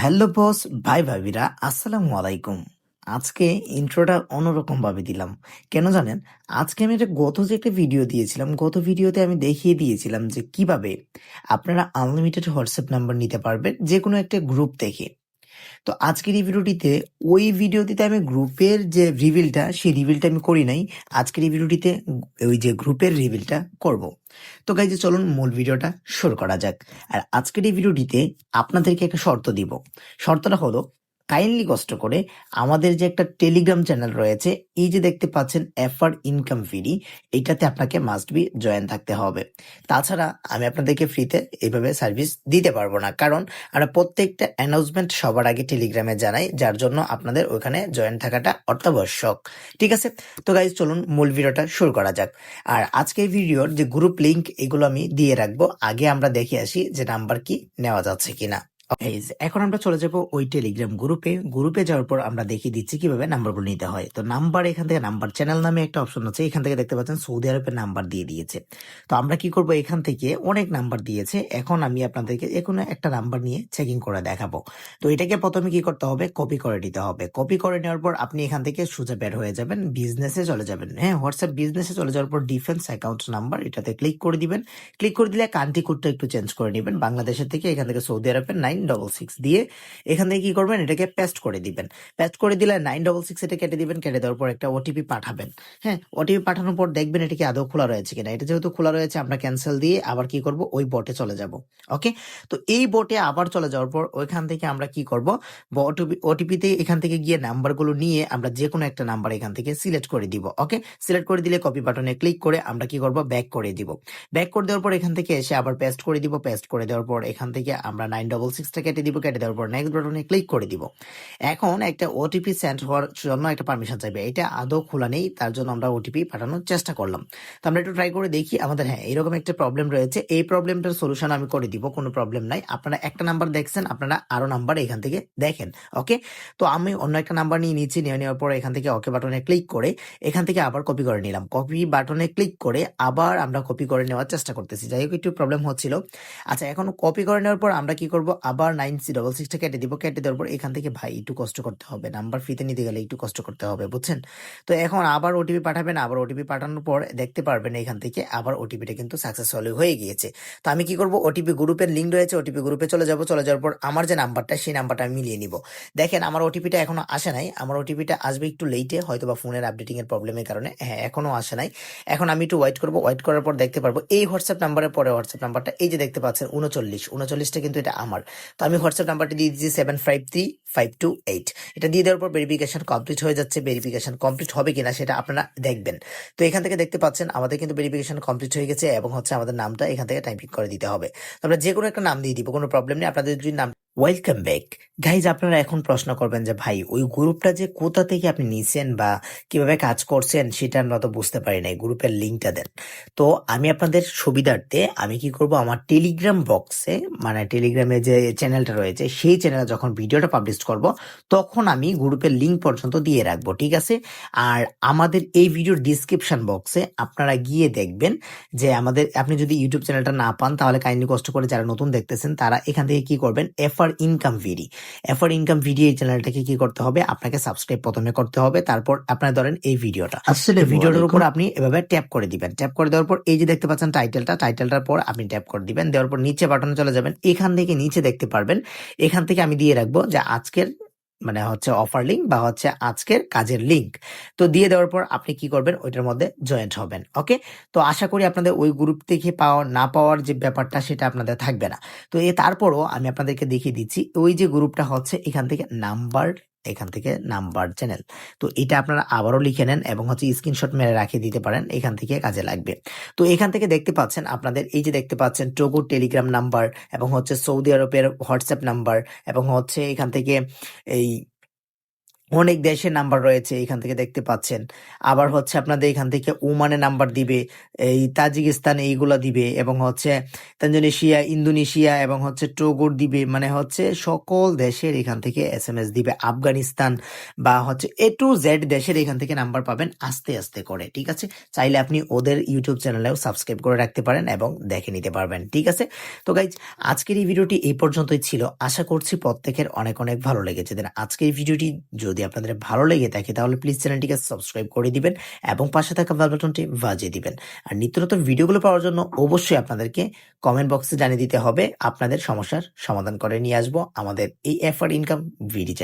Hello boss, ভাই ভাবিরা, আসসালামু আলাইকুম। আজকে ইন্ট্রোটা অন্যরকমভাবে দিলাম। কেন জানেন, আজকে আমি একটা গত যে একটা ভিডিও দিয়েছিলাম, গত ভিডিওতে আমি দেখিয়ে দিয়েছিলাম যে কীভাবে আপনারা আনলিমিটেড হোয়াটসঅ্যাপ নাম্বার নিতে পারবেন যে কোনো একটা গ্রুপ থেকে। তো আজকের এই ভিডিওটিতে, ওই ভিডিওটিতে আমি গ্রুপের যে রিভিলটা, সেই রিভিলটা আমি করি নাই। আজকের এই ভিডিওটিতে ওই যে গ্রুপের রিভিলটা করব। তো গাই যে চলুন মূল ভিডিওটা শুরু করা যাক। আর আজকের এই ভিডিওটিতে আপনাদেরকে একটা শর্ত দিব। শর্তটা হলো কাইন্ডলি কষ্ট করে আমাদের যে একটা টেলিগ্রাম চ্যানেল রয়েছে, এই যে দেখতে পাচ্ছেন এফআর ইনকাম ফিডি এটাতে আপনাকে মাস্ট বি জয়েন থাকতে হবে। তাছাড়া আমি আপনাদেরকে ফ্রিতে এইভাবে সার্ভিস দিতে পারব না। কারণ আমরা প্রত্যেকটা অ্যানাউন্সমেন্ট সবার আগে টেলিগ্রামে জানাই, যার জন্য আপনাদের ওখানে জয়েন থাকাটা অত্যাবশ্যক। ঠিক আছে? তো গাইজ চলুন মূল ভিডিওটা শুরু করা যাক। আর আজকের ভিডিওর যে গ্রুপ লিঙ্ক এগুলো আমি দিয়ে রাখব। আগে আমরা দেখে আসি যে নাম্বার কি, নেওয়া যাচ্ছে কিনা। এখন আমরা চলে যাব ওই টেলিগ্রাম গ্রুপে গ্রুপে যাওয়ার পর আমরা দেখিয়ে দিচ্ছি কীভাবে নাম্বারগুলো নিতে হয়। তো নাম্বার এখান থেকে নাম্বার চ্যানেল নামে একটা অপশন আছে, এখান থেকে দেখতে পাচ্ছেন সৌদি আরবের নাম্বার দিয়ে দিয়েছে। তো আমরা কি করব? এখান থেকে অনেক নাম্বার দিয়েছে। এখন আমি আপনাদেরকে যে কোনো একটা নাম্বার নিয়ে চেকিং করে দেখাবো। তো এটাকে প্রথমে কি করতে হবে? কপি করে নিতে হবে। কপি করে নেওয়ার পর আপনি এখান থেকে সোজা বের হয়ে যাবেন বিজনেসে চলে যাবেন। হ্যাঁ হোয়াটসঅ্যাপ বিজনেসে চলে যাওয়ার পর ডিফেন্স অ্যাকাউন্ট নাম্বার এটাতে ক্লিক করে দিবেন। ক্লিক করে দিলে কান্ট্রি কোডটা একটু চেঞ্জ করে নেবেন। বাংলাদেশের থেকে এখান থেকে সৌদি আরবের নাইন ডবল সিক্স দিয়ে এখান থেকে কি করবেন? এটাকে পেস্ট করে দিবেন। পেস্ট করে দিলে নাইন ডবল সিক্স এটা কেটে দিবেন, কেটে দেওয়ার পর একটা ওটিপি পাঠাবেন। হ্যাঁ ওটিপি পাঠানোর পর দেখবেন এটা কি আদৌ খোলা রয়েছে কিনা। এটা যেহেতু খোলা রয়েছে, আমরা ক্যান্সেল দিয়ে আবার কি করব? ওই বটে চলে যাব। ওকে তো এই বটে আবার চলে যাওয়ার পর ওইখান থেকে আমরা কি করব? ওটিপিতে এখান থেকে গিয়ে নাম্বারগুলো নিয়ে আমরা যে কোনো একটা নাম্বার এখান থেকে সিলেক্ট করে দিব। ওকে সিলেক্ট করে দিলে কপি বাটনে ক্লিক করে আমরা কি করব? ব্যাক করে দিব। ব্যাক করে দেওয়ার পর এখান থেকে এসে আবার পেস্ট করে দিব। পেস্ট করে দেওয়ার পর এখান থেকে আমরা নাইন ডবল সিক্সটা কেটে দিব, কেটে দেওয়ার পর নেক্সট বাটনে ক্লিক করে দিব। এখন একটা ওটিপি সেন্ড হওয়ার জন্য একটা পারমিশন চাইবে। এটা আদৌ খোলা নেই, তার জন্য আমরা ওটিপি পাঠানোর চেষ্টা করলাম। তো আমরা একটু ট্রাই করে দেখি, আমাদের হ্যাঁ এরকম একটা প্রবলেম রয়েছে। এই প্রবলেমটার সলিউশন আমি করে দিব, কোনো প্রবলেম নাই। আপনারা একটা নাম্বার দেখছেন, আপনারা আরও নাম্বার এখান থেকে দেখেন ওকে তো আমি অন্য একটা নাম্বার নিয়ে নিচ্ছি, নিয়ে নেওয়ার পর এখান থেকে ওকে বাটনে ক্লিক করে, এখান থেকে আবার কপি করে নিলাম। কপি বাটনে ক্লিক করে আবার আমরা কপি করে নেওয়ার চেষ্টা করতেছি। যাই হোক, একটু প্রবলেম হচ্ছিল। আচ্ছা এখন কপি করে নেওয়ার পর আমরা কি করব? আবার নাইন সি ডবল সিক্সটা কেটে দিব, কেটে দেওয়ার পর এখান থেকে ভাই একটু কষ্ট করতে হবে। নাম্বার ফ্রিতে নিতে গেলে একটু কষ্ট করতে হবে, বুঝছেন? তো এখন আবার ওটিপি পাঠাবেন, আবার ওটিপি পাঠানোর পর দেখতে পারবেন এখান থেকে আবার ওটিপিটা কিন্তু সাকসেসফুলি হয়ে গিয়েছে। তো আমি কি করব? ওটিপি গ্রুপের লিঙ্ক রয়েছে ওটিপি গ্রুপে চলে যাব, চলে যাওয়ার পর আমার যে নাম্বারটা সেই নাম্বারটা আমি মিলিয়ে নিব। দেখেন, আমার ওটিপিটা এখনও আসে নাই, আমার ওটিপিটা আসবে একটু লেটে হয়তো বা ফোনের আপডেটিং এর প্রবলেমের কারণে। হ্যাঁ এখনও আসে নাই। এখন আমি একটু ওয়েট করব ওয়েট করার পর দেখতে পারব, এই হোয়াটসঅ্যাপ নাম্বারের পরে হোয়াটসঅ্যাপ নাম্বারটা এই যে দেখতে পাচ্ছেন, উনচল্লিশ উনচল্লিশটা কিন্তু এটা আমার। তো আমি হোয়াটসঅ্যাপ নাম্বারটা দিয়ে দিচ্ছি seven five three five two eight এটা দিয়ে দেওয়ার পর ভেরিফিকেশন কমপ্লিট হয়ে যাচ্ছে। ভেরিফিকেশন কমপ্লিট হবে কিনা সেটা আপনারা দেখবেন। তো এখান থেকে দেখতে পাচ্ছেন, আমাদের কিন্তু ভেরিফিকেশন কমপ্লিট হয়ে গেছে এবং হচ্ছে আমাদের নামটা এখান থেকে টাইপিং করে দিতে হবে। আমরা যে কোনো একটা নাম দিয়ে দিব, কোনো প্রবলেম নেই। আপনাদের যদি নাম ওয়েলকাম ব্যাক গাইজ আপনারা এখন প্রশ্ন করবেন যে, ভাই, ওই গ্রুপটা যে কোথা থেকে আপনি নিছেন বা কীভাবে কাজ করছেন সেটা আমরা তো বুঝতে পারি নাই। গ্রুপের লিঙ্কটা দেন। তো আমি আপনাদের সুবিধার্থে আমি কি করব, আমার টেলিগ্রাম বক্সে মানে টেলিগ্রামে যে চ্যানেলটা রয়েছে, সেই চ্যানেলে যখন ভিডিওটা পাবলিশ করব তখন আমি গ্রুপের লিঙ্ক পর্যন্ত দিয়ে রাখব ঠিক আছে? আর আমাদের এই ভিডিওর ডিসক্রিপশন বক্সে আপনারা গিয়ে দেখবেন যে আমাদের আপনি যদি ইউটিউব চ্যানেলটা না পান তাহলে কাইন্ডলি কষ্ট করে যারা নতুন দেখতেছেন তারা এখান থেকে কি করবেন? FR income VD FR income VD এই চ্যানেলটাকে কি করতে হবে? আপনাকে সাবস্ক্রাইব প্রথমে করতে হবে তারপর আপনার ধরেন এই ভিডিওটা। আসলে ভিডিওটার উপর আপনি এভাবে ট্যাপ করে দিবেন। ট্যাপ করে দেওয়ার পর এই যে দেখতে পাচ্ছেন টাইটেলটা টাইটেলটার পর আপনি ট্যাপ করে দিবেন। দেওয়ার পর নিচে বাটনে চলে যাবেন। এখান থেকে নিচে দেখতে পারবেন। এখান থেকে আমি দিয়ে রাখব যে আজকের মানে হচ্ছে অফার লিঙ্ক বা হচ্ছে আজকের কাজের লিঙ্ক তো দিয়ে দেওয়ার পর আপনি কি করবেন? ওইটার মধ্যে জয়েন্ট হবেন ওকে তো আশা করি আপনাদের ওই গ্রুপ থেকে পাওয়া, না পাওয়ার যে ব্যাপারটা সেটা আপনাদের থাকবে না। তো এ তারপরও আমি আপনাদেরকে দেখিয়ে দিচ্ছি, ওই যে গ্রুপটা হচ্ছে এখান থেকে নাম্বার এখান থেকে নাম্বার চ্যানেল। তো এটা আপনারা আবারও লিখে নেন এবং হচ্ছে স্ক্রিনশট মেরে রাখিয়ে দিতে পারেন, এখান থেকে কাজে লাগবে। তো এখান থেকে দেখতে পাচ্ছেন আপনাদের, এই যে দেখতে পাচ্ছেন টোগো টেলিগ্রাম নাম্বার এবং হচ্ছে সৌদি আরবের হোয়াটসঅ্যাপ নাম্বার এবং হচ্ছে এখান থেকে এই অনেক দেশের নাম্বার রয়েছে এখান থেকে দেখতে পাচ্ছেন। আবার হচ্ছে আপনাদের এখান থেকে ওমানের নাম্বার দিবে, এই তাজিকিস্তান এইগুলা দিবে এবং হচ্ছে তানজানিশিয়া, ইন্দোনেশিয়া এবং হচ্ছে টোগোর দিবে। মানে হচ্ছে সকল দেশের এখান থেকে এস এম এস দিবে। আফগানিস্তান বা হচ্ছে এ টু জেড দেশের এখান থেকে নাম্বার পাবেন আস্তে আস্তে করে, ঠিক আছে? চাইলে আপনি ওদের ইউটিউব চ্যানেলেও সাবস্ক্রাইব করে রাখতে পারেন এবং দেখে নিতে পারবেন, ঠিক আছে? তো গাইজ আজকের এই ভিডিওটি এই পর্যন্তই ছিল। আশা করছি প্রত্যেকের অনেক অনেক ভালো লেগেছে। দেন আজকের এই ভিডিওটি যদি আপনাদের ভালো লেগে থাকে, তাহলে প্লিজ চ্যানেলটিকে সাবস্ক্রাইব করে দিবেন এবং পাশে থাকা বেল বাটনটি বাজিয়ে দিবেন। আর নিত্য নতুন ভিডিওগুলো পাওয়ার জন্য অবশ্যই আপনাদেরকে কমেন্ট বক্সে জানিয়ে দিতে হবে। আপনাদের সমস্যার সমাধান করে নিয়ে আসব আমাদের এই এফআর ইনকাম ভিডি